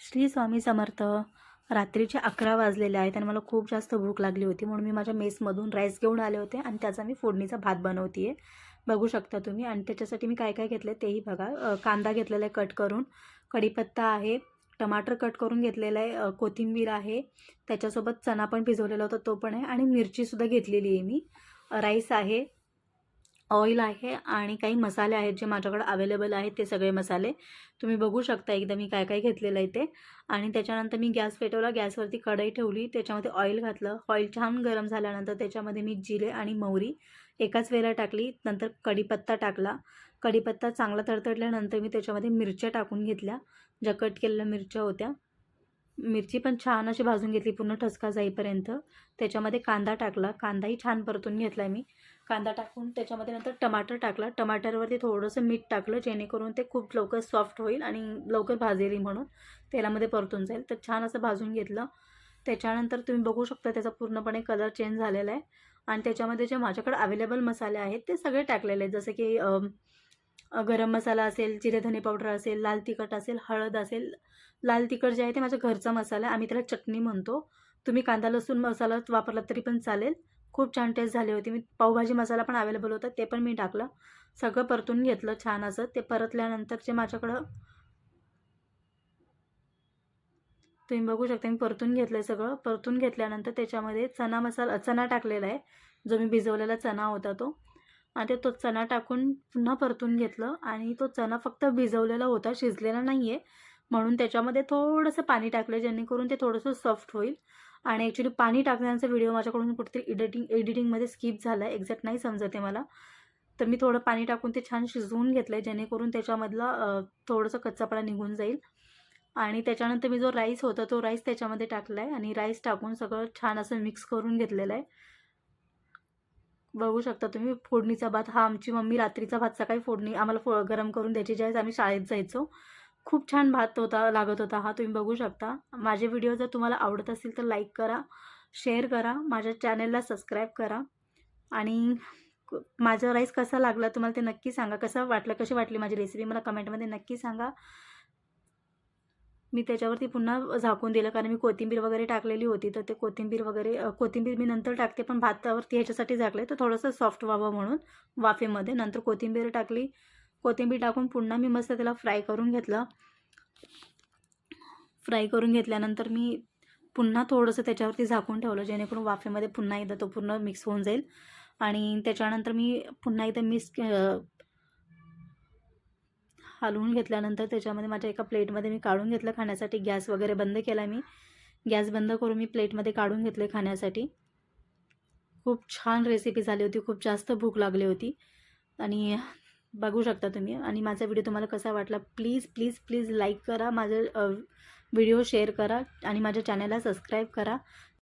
श्री स्वामी समर्थ. रात्रीचे अकरा वाजलेले आहेत आणि मला खूप जास्त भूक लागली होती म्हणून मी माझ्या मेसमधून राईस घेऊन आले होते आणि त्याचा मी फोडणीचा भात बनवते आहे बघू शकता तुम्ही. आणि त्याच्यासाठी मी काय काय घेतलं तेही बघा. कांदा घेतलेला आहे कट करून. कढीपत्ता आहे. टमाटर कट करून घेतलेला आहे. कोथिंबीर आहे. त्याच्यासोबत चणा पण भिजवलेला होता तो पण आहे. आणि मिरचीसुद्धा घेतलेली आहे मी राईस आहे. ऑइल आहे आणि काही मसाले आहेत जे माझ्याकडे अवेलेबल आहेत ते सगळे मसाले. तुम्ही बघू शकता एकदा मी काय काय घेतलेलं आहे ते. आणि त्याच्यानंतर मी गॅस पेटवला गॅसवरती कढई ठेवली त्याच्यामध्ये ऑइल घातलं. ऑइल छान गरम झाल्यानंतर त्याच्यामध्ये मी जिरे आणि मोहरी एकाच वेळेला टाकली नंतर कढीपत्ता टाकला. कढीपत्ता चांगला तडतडल्यानंतर मी त्याच्यामध्ये मिरच्या टाकून घेतल्या ज्या कट केलेल्या मिरच्या होत्या. मिरची पण छान अशी भाजून घेतली पूर्ण ठसका जाईपर्यंत. त्याच्यामध्ये कांदा टाकला. कांदाही छान परतून घेतला मी. कांदा टाकून त्याच्यामध्ये नंतर टमाटर टाकला. टमाटरवरती थोडंसं मीठ टाकलं जेणेकरून ते खूप लवकर सॉफ्ट होईल आणि लवकर भाजेली म्हणून. तेलामध्ये परतून जाईल. तर छान असं भाजून घेतलं. त्याच्यानंतर तुम्ही बघू शकता त्याचा पूर्णपणे कलर चेंज झालेला आहे. आणि त्याच्यामध्ये जे माझ्याकडे अवेलेबल मसाले आहेत ते सगळे टाकलेले आहेत. जसं की गरम मसाला असेल जिरे धने पावडर असेल लाल तिखट असेल हळद असेल. लाल तिखट जे आहे ते माझ्या घरचा मसाला आहे. आम्ही त्याला चटणी म्हणतो. तुम्ही कांदा लसूण मसाला वापरला तरी पण चालेल. खूप छान टेस्ट झाली होती. मी पावभाजी मसाला पण अवेलेबल होता ते पण मी टाकलं. सगळं परतून घेतलं छान असं ते परतल्यानंतर जे माझ्याकडं तुम्ही बघू शकता मी परतून घेतलं आहे सगळं. परतून घेतल्यानंतर त्याच्यामध्ये चना मसाला चणा टाकलेला आहे. जो मी भिजवलेला चणा होता तो. आणि ते तो चणा टाकून पुन्हा परतून घेतलं आणि तो चणा फक्त भिजवलेला होता शिजलेला नाही आहे म्हणून त्याच्यामध्ये थोडंसं पाणी टाकलं जेणेकरून ते थोडंसं सॉफ्ट होईल. आणि ॲक्च्युली पाणी टाकण्याचा व्हिडिओ माझ्याकडून कुठेतरी एडिटिंग एडिटिंगमध्ये स्किप झाला आहे एक्झॅक्ट नाही समजत आहे मला. तर मी थोडं पाणी टाकून ते छान शिजवून घेतलं आहे जेणेकरून त्याच्यामधला थोडंसं कच्चापणा निघून जाईल. आणि त्याच्यानंतर मी जो राईस होता तो राईस त्याच्यामध्ये टाकला आहे आणि राईस टाकून सगळं छान असं मिक्स करून घेतलेलं आहे. बघू शकता तुम्ही फोडणीचा भात. हा आमची मम्मी रात्रीचा भात सकाळी फोडणी. आम्हाला फो गरम करून द्यायची. ज्यावेळेस आम्ही शाळेत जायचो खूप छान भात होता लागत होता हा तुम्ही बघू शकता. माझे व्हिडिओ जर तुम्हाला आवडत असतील तर लाईक करा शेअर करा माझ्या चॅनलला सबस्क्राईब करा. आणि माझा राईस कसा लागला तुम्हाला ते नक्की सांगा कसं वाटलं कशी वाटली माझी रेसिपी मला कमेंटमध्ये नक्की सांगा. मी त्याच्यावरती पुन्हा झाकून दिलं कारण मी कोथिंबीर वगैरे टाकलेली होती तर ते कोथिंबीर वगैरे कोथिंबीर मी नंतर टाकते पण भातावरती ह्याच्यासाठी झाकले तर थोडंसं सॉफ्ट व्हावं म्हणून वाफेमध्ये. नंतर कोथिंबीर टाकली कोथिंबीर टाकून पुन्हा मी मस्त त्याला फ्राय करून घेतलं. फ्राय करून घेतल्यानंतर मी पुन्हा थोडंसं त्याच्यावरती झाकून ठेवलं जेणेकरून वाफेमध्ये पुन्हा एकदा तो पूर्ण मिक्स होऊन जाईल. आणि त्याच्यानंतर मी पुन्हा एकदा मिक्स हलवून घेतल्यानंतर त्याच्यामध्ये माझ्या एका प्लेटमध्ये मी काढून घेतलं खाण्यासाठी. गॅस वगैरे बंद केला मी. गॅस बंद करून मी प्लेटमध्ये काढून घेतले खाण्यासाठी. खूप छान रेसिपी झाली होती. खूप जास्त भूक लागली होती. आणि बघू शकता तुम्ही. आणि माझा व्हिडिओ तुम्हाला कसा वाटला प्लीज प्लीज प्लीज लाईक करा. माझं व्हिडिओ शेअर करा आणि माझ्या चॅनलला सबस्क्राईब करा.